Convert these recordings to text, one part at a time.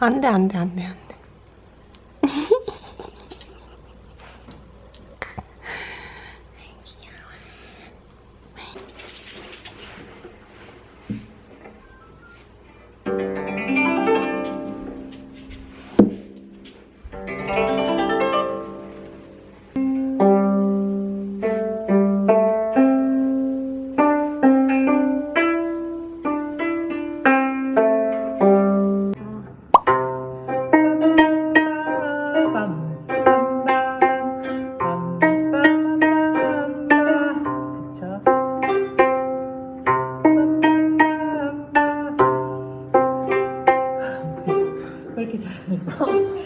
안 돼, 안 돼, 안 돼, 안 돼.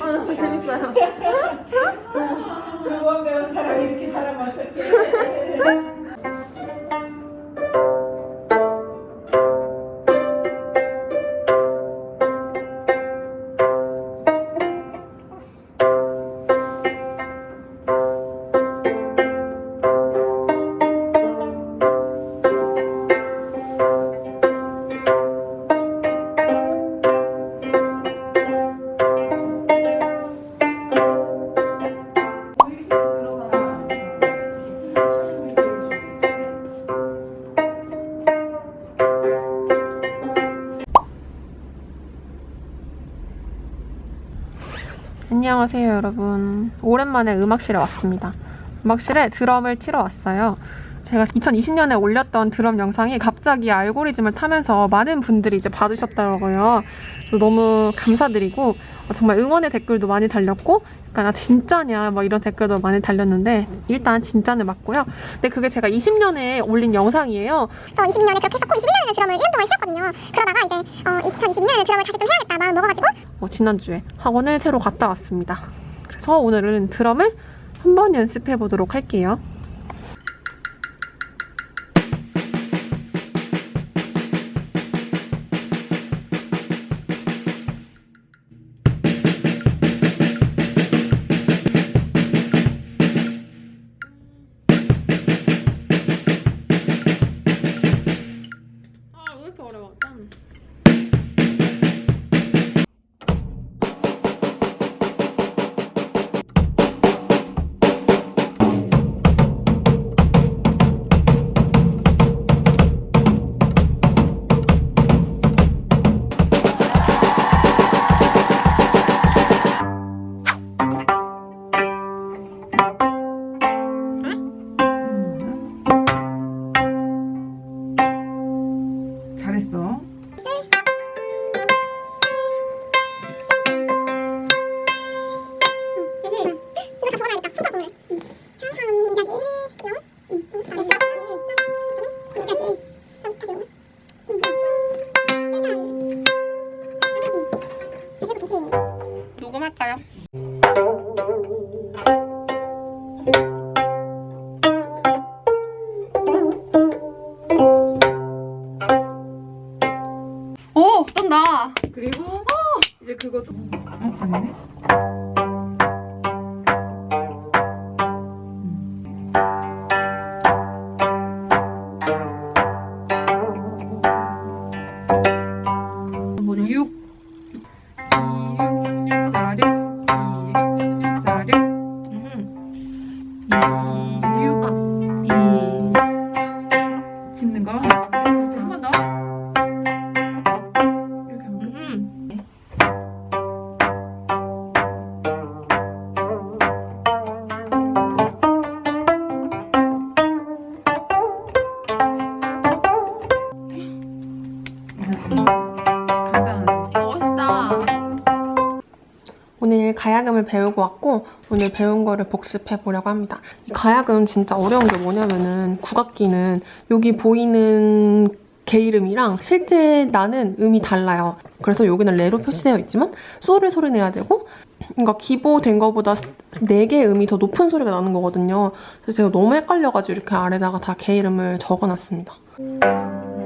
아, 너무 재밌어요. 두 번 배운 사람이 이렇게 살아면 어떡해 안녕하세요, 여러분. 오랜만에 음악실에 왔습니다. 음악실에 드럼을 치러 왔어요. 제가 2020년에 올렸던 드럼 영상이 갑자기 알고리즘을 타면서 많은 분들이 이제 받으셨더라고요. 너무 감사드리고 어, 정말 응원의 댓글도 많이 달렸고 약간 아 진짜냐 막 이런 댓글도 많이 달렸는데 일단 진짜는 맞고요. 근데 그게 제가 20년에 올린 영상이에요. 저 20년에 그렇게 했었고 21년에는 드럼을 1년 동안 쉬었거든요. 그러다가 이제 어, 2022년에 드럼을 다시 좀 해야겠다 마음 먹어가지고 어, 지난주에 학원을 새로 갔다 왔습니다. 그래서 오늘은 드럼을 한번 연습해 보도록 할게요. 그리고 이제 그거 좀 어? 아니네 가야금을 배우고 왔고 오늘 배운 거를 복습해 보려고 합니다. 이 가야금 진짜 어려운 게 뭐냐면은 국악기는 여기 보이는 개 이름이랑 실제 나는 음이 달라요. 그래서 여기는 레로 표시되어 있지만 소를 소리 내야 되고 그러니까 기보된 거보다 4개의 음이 더 높은 소리가 나는 거거든요. 그래서 제가 너무 헷갈려가지고 이렇게 아래다가 다 개 이름을 적어놨습니다. 아,